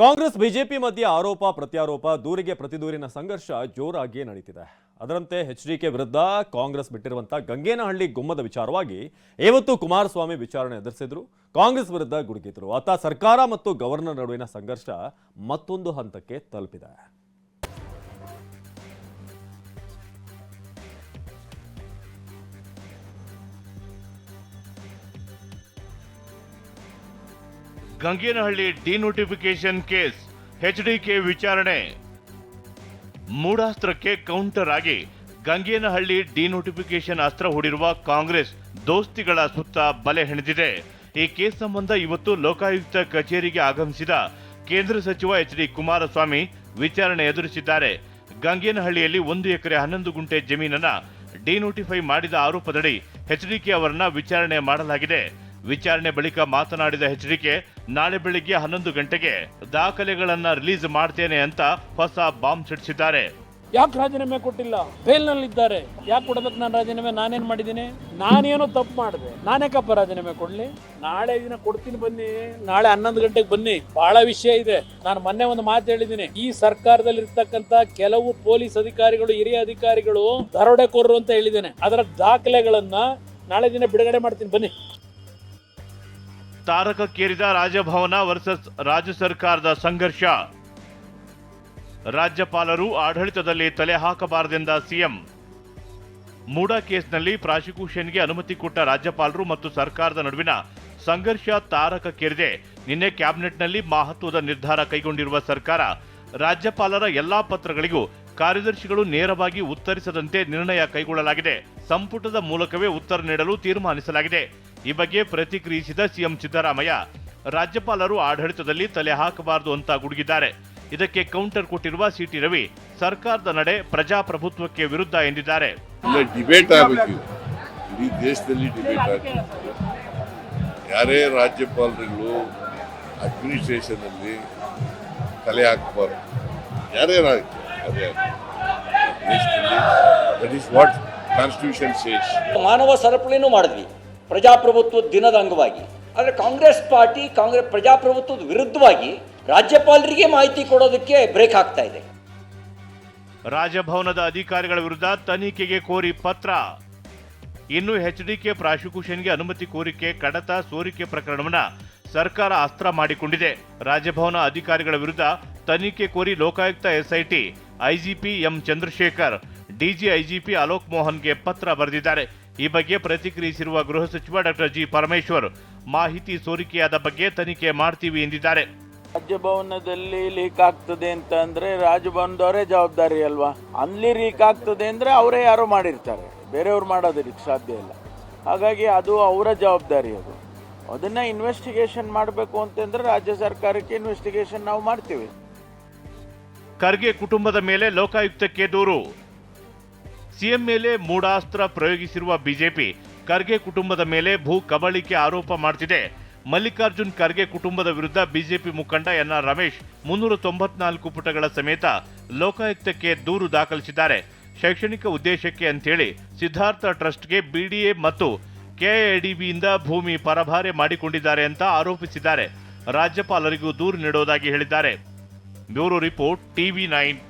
Congress, BJP ಮಧ್ಯೆ ಆರೋಪ, ಪ್ರತ್ಯಾರೋಪ, ದೂರಿಗೆ ಪ್ರತಿದೂರಿನ ಸಂಘರ್ಷ ಜೋರಾಗಿಯೇ ನಡೀತಿದೆ. ಅದರಂತೆ ಎಚ್ ಡಿ ಕೆ ವಿರುದ್ಧ ಕಾಂಗ್ರೆಸ್ ಬಿಟ್ಟಿರುವಂತಹ ಗಂಗೇನಹಳ್ಳಿ ಗುಮ್ಮದ ವಿಚಾರವಾಗಿ ಇವತ್ತು ಕುಮಾರಸ್ವಾಮಿ ವಿಚಾರಣೆ ಎದುರಿಸಿದ್ರು. ಕಾಂಗ್ರೆಸ್ ವಿರುದ್ಧ ಗುಡುಗಿದ್ರು. ಆತ ಸರ್ಕಾರ ಮತ್ತು ಗವರ್ನರ್ ನಡುವಿನ ಸಂಘರ್ಷ ಮತ್ತೊಂದು ಹಂತಕ್ಕೆ ತಲುಪಿದೆ. ಗಂಗೇನಹಳ್ಳಿ ಡಿನೋಟಿಫಿಕೇಶನ್ ಕೇಸ್ ಎಚ್ಡಿಕೆ ವಿಚಾರಣೆ. ಮೂಡಾಸ್ತ್ರಕ್ಕೆ ಕೌಂಟರ್ ಆಗಿ ಗಂಗೇನಹಳ್ಳಿ ಡಿನೋಟಿಫಿಕೇಶನ್ ಅಸ್ತ್ರ ಹೂಡಿರುವ ಕಾಂಗ್ರೆಸ್ ದೋಸ್ತಿಗಳ ಸುತ್ತ ಬಲೆ ಹೆಣೆದಿದೆ. ಈ ಕೇಸ್ ಸಂಬಂಧ ಇವತ್ತು ಲೋಕಾಯುಕ್ತ ಕಚೇರಿಗೆ ಆಗಮಿಸಿದ ಕೇಂದ್ರ ಸಚಿವ ಎಚ್ ಡಿ ಕುಮಾರಸ್ವಾಮಿ ವಿಚಾರಣೆ ಎದುರಿಸಿದ್ದಾರೆ. ಗಂಗೇನಹಳ್ಳಿಯಲ್ಲಿ ಒಂದು ಎಕರೆ ಹನ್ನೊಂದು ಗುಂಟೆ ಜಮೀನನ್ನ ಡಿನೋಟಿಫೈ ಮಾಡಿದ ಆರೋಪದಡಿ ಎಚ್ಡಿಕೆ ಅವರನ್ನ ವಿಚಾರಣೆ ಮಾಡಲಾಗಿದೆ. ವಿಚಾರಣೆ ಬಳಿಕ ಮಾತನಾಡಿದ ಎಚ್ಡಿಕೆ, ನಾಳೆ ಬೆಳಿಗ್ಗೆ ಹನ್ನೊಂದು ಗಂಟೆಗೆ ದಾಖಲೆಗಳನ್ನ ರಿಲೀಸ್ ಮಾಡ್ತೇನೆ ಅಂತ ಹೊಸ ಬಾಂಬ್ ಸಿಡಿಸಿದ್ದಾರೆ. ಯಾಕೆ ರಾಜೀನಾಮೆ ಕೊಟ್ಟಿಲ್ಲ? ಬೇಲ್ನಲ್ಲಿದ್ದಾರೆ ಯಾಕೆ ಕೊಡಬೇಕು ನಾನು ರಾಜೀನಾಮೆ? ನಾನೇನು ಮಾಡಿದ್ದೀನಿ? ನಾನೇನು ತಪ್ಪು ಮಾಡಿದೆ. ನಾನೇಕಪ್ಪ ರಾಜೀನಾಮೆ ಕೊಡ್ಲಿ? ನಾಳೆ ದಿನ ಕೊಡ್ತೀನಿ ಬನ್ನಿ. ನಾಳೆ ಹನ್ನೊಂದು ಗಂಟೆಗೆ ಬನ್ನಿ. ಬಹಳ ವಿಷಯ ಇದೆ. ನಾನು ಮೊನ್ನೆ ಒಂದು ಮಾತು ಹೇಳಿದ್ದೀನಿ. ಈ ಸರ್ಕಾರದಲ್ಲಿ ಇರ್ತಕ್ಕಂಥ ಕೆಲವು ಪೊಲೀಸ್ ಅಧಿಕಾರಿಗಳು, ಹಿರಿಯ ಅಧಿಕಾರಿಗಳು ದರೋಡೆಕೋರರು ಅಂತ ಹೇಳಿದ್ದೇನೆ. ಅದರ ದಾಖಲೆಗಳನ್ನ ನಾಳೆ ದಿನ ಬಿಡುಗಡೆ ಮಾಡ್ತೀನಿ. ಬನ್ನಿ. ತಾರಕಕ್ಕೇರಿದ ರಾಜಭವನ ವರ್ಸಸ್ ರಾಜ್ಯ ಸರ್ಕಾರದ ಸಂಘರ್ಷ. ರಾಜ್ಯಪಾಲರು ಆಡಳಿತದಲ್ಲಿ ತಲೆ ಹಾಕಬಾರದೆಂದ ಸಿಎಂ. ಮೂಡಾ ಕೇಸ್ನಲ್ಲಿ ಪ್ರಾಸಿಕ್ಯೂಷನ್ಗೆ ಅನುಮತಿ ಕೊಟ್ಟ ರಾಜ್ಯಪಾಲರು ಮತ್ತು ಸರ್ಕಾರದ ನಡುವಿನ ಸಂಘರ್ಷ ತಾರಕಕ್ಕೇರಿದೆ ನಿನ್ನೆ ಕ್ಯಾಬಿನೆಟ್ನಲ್ಲಿ ಮಹತ್ವದ ನಿರ್ಧಾರ ಕೈಗೊಂಡಿರುವ ಸರ್ಕಾರ, ರಾಜ್ಯಪಾಲರ ಎಲ್ಲಾ ಪತ್ರಗಳಿಗೂ ಕಾರ್ಯದರ್ಶಿಗಳು ನೇರವಾಗಿ ಉತ್ತರಿಸದಂತೆ ನಿರ್ಣಯ ಕೈಗೊಳ್ಳಲಾಗಿದೆ. ಸಂಪುಟದ ಮೂಲಕವೇ ಉತ್ತರ ನೀಡಲು ತೀರ್ಮಾನಿಸಲಾಗಿದೆ. ಈ ಬಗ್ಗೆ ಪ್ರತಿಕ್ರಿಯಿಸಿದ ಸಿಎಂ ಸಿದ್ದರಾಮಯ್ಯ ರಾಜ್ಯಪಾಲರು ಆಡಳಿತದಲ್ಲಿ ತಲೆ ಹಾಕಬಾರದು ಅಂತ ಗುಡುಗಿದ್ದಾರೆ. ಇದಕ್ಕೆ ಕೌಂಟರ್ ಕೊಟ್ಟಿರುವ ಸಿಟಿ ರವಿ ಸರ್ಕಾರದ ನಡೆ ಪ್ರಜಾಪ್ರಭುತ್ವಕ್ಕೆ ವಿರುದ್ಧ ಎಂದಿದ್ದಾರೆ. ಇಲ್ಲ ಡಿಬೇಟ್ ಆಗಬೇಕು ಇಡೀ ದೇಶದಲ್ಲಿ ಡಿಬೇಟ್ ಆಗಬೇಕು. ಯಾರೇ ರಾಜ್ಯಪಾಲರುಗಳು ಅಡ್ಮಿನಿಸ್ಟ್ರೇಷನ್ ಅಲ್ಲಿ ತಲೆ ಹಾಕಬಾರದು. ಯಾರೇ ಅದೇ ದೇಶದಲ್ಲಿ that is what constitution says ಮಾನವ ಸರಪಳಿನೂ ಮಾಡಿದ್ವಿ. ಪ್ರಜಾಪ್ರಭುತ್ವದ ದಿನದ ಅಂಗವಾಗಿ. ಆದರೆ ಕಾಂಗ್ರೆಸ್ ಪಾರ್ಟಿ, ಕಾಂಗ್ರೆಸ್ ಪ್ರಜಾಪ್ರಭುತ್ವದ ವಿರುದ್ಧವಾಗಿ ರಾಜ್ಯಪಾಲರಿಗೆ ಮಾಹಿತಿ ಕೊಡೋದಕ್ಕೆ ಬ್ರೇಕ್ ಆಗ್ತಾ ಇದೆ. ರಾಜಭವನದ ಅಧಿಕಾರಿಗಳ ವಿರುದ್ಧ ತನಿಖೆಗೆ ಕೋರಿ ಪತ್ರ. ಇನ್ನು ಕೆ ಪ್ರಾಸಿಕ್ಯೂಷನ್ಗೆ ಅನುಮತಿ ಕೋರಿಕೆ ಕಡತ ಸೋರಿಕೆ ಪ್ರಕರಣವನ್ನ ಸರ್ಕಾರ ಅಸ್ತ್ರ ಮಾಡಿಕೊಂಡಿದೆ. ರಾಜಭವನ ಅಧಿಕಾರಿಗಳ ವಿರುದ್ಧ ತನಿಖೆ ಕೋರಿ Lokayukta SIT IGP M Chandrashekhar DG IGP Alok ಮೋಹನ್ಗೆ ಪತ್ರ ಬರೆದಿದ್ದಾರೆ. ಈ ಬಗ್ಗೆ ಪ್ರತಿಕ್ರಿಯಿಸಿರುವ ಗೃಹ ಸಚಿವ ಡಾಕ್ಟರ್ ಜಿ ಪರಮೇಶ್ವರ್ ಮಾಹಿತಿ ಸೋರಿಕೆಯಾದ ಬಗ್ಗೆ ತನಿಖೆ ಮಾಡ್ತೀವಿ ಎಂದಿದ್ದಾರೆ. ರಾಜಭವನದಲ್ಲಿ ಲೀಕ್ ಆಗ್ತದೆ ಅಂತ ಅಂದ್ರೆ ರಾಜಭವನದವರೇ ಜವಾಬ್ದಾರಿ ಅಲ್ವಾ? ಅಲ್ಲಿ ಲೀಕ್ ಆಗ್ತದೆ ಅಂದ್ರೆ ಅವರೇ ಯಾರು ಮಾಡಿರ್ತಾರೆ. ಬೇರೆಯವ್ರು ಮಾಡೋದಕ್ಕೆ ಸಾಧ್ಯ ಇಲ್ಲ. ಹಾಗಾಗಿ ಅದು ಅವರ ಜವಾಬ್ದಾರಿ ಅದು. ಅದನ್ನ ಇನ್ವೆಸ್ಟಿಗೇಷನ್ ಮಾಡಬೇಕು ಅಂತಂದ್ರೆ ರಾಜ್ಯ ಸರ್ಕಾರಕ್ಕೆ ಇನ್ವೆಸ್ಟಿಗೇಷನ್ ನಾವು ಮಾಡ್ತೀವಿ. ಖರ್ಗೆ ಕುಟುಂಬದ ಮೇಲೆ ಲೋಕಾಯುಕ್ತಕ್ಕೆ ದೂರು ಸಿಎಂ ಮೇಲೆ ಮೂಡಾಸ್ತ್ರ ಪ್ರಯೋಗಿಸಿರುವ ಬಿಜೆಪಿ ಖರ್ಗೆ ಕುಟುಂಬದ ಮೇಲೆ ಭೂ ಕಬಳಿಕೆ ಆರೋಪ ಮಾಡ್ತಿದೆ. ಮಲ್ಲಿಕಾರ್ಜುನ್ ಖರ್ಗೆ ಕುಟುಂಬದ ವಿರುದ್ಧ ಬಿಜೆಪಿ ಮುಖಂಡ ಎನ್ ಆರ್ ರಮೇಶ್ ಮುನ್ನೂರ ತೊಂಬತ್ನಾಲ್ಕು ಪುಟಗಳ ಸಮೇತ ಲೋಕಾಯುಕ್ತಕ್ಕೆ ದೂರು ದಾಖಲಿಸಿದ್ದಾರೆ. ಶೈಕ್ಷಣಿಕ ಉದ್ದೇಶಕ್ಕೆ ಅಂತೇಳಿ ಸಿದ್ಧಾರ್ಥ ಟ್ರಸ್ಟ್ಗೆ ಬಿಡಿಎ ಮತ್ತು ಕೆಐಡಿಬಿಯಿಂದ ಭೂಮಿ ಪರಭಾರೆ ಮಾಡಿಕೊಂಡಿದ್ದಾರೆ ಅಂತ ಆರೋಪಿಸಿದ್ದಾರೆ. ರಾಜ್ಯಪಾಲರಿಗೂ ದೂರು ನೀಡೋದಾಗಿ ಹೇಳಿದ್ದಾರೆ. Bureau report TV nine.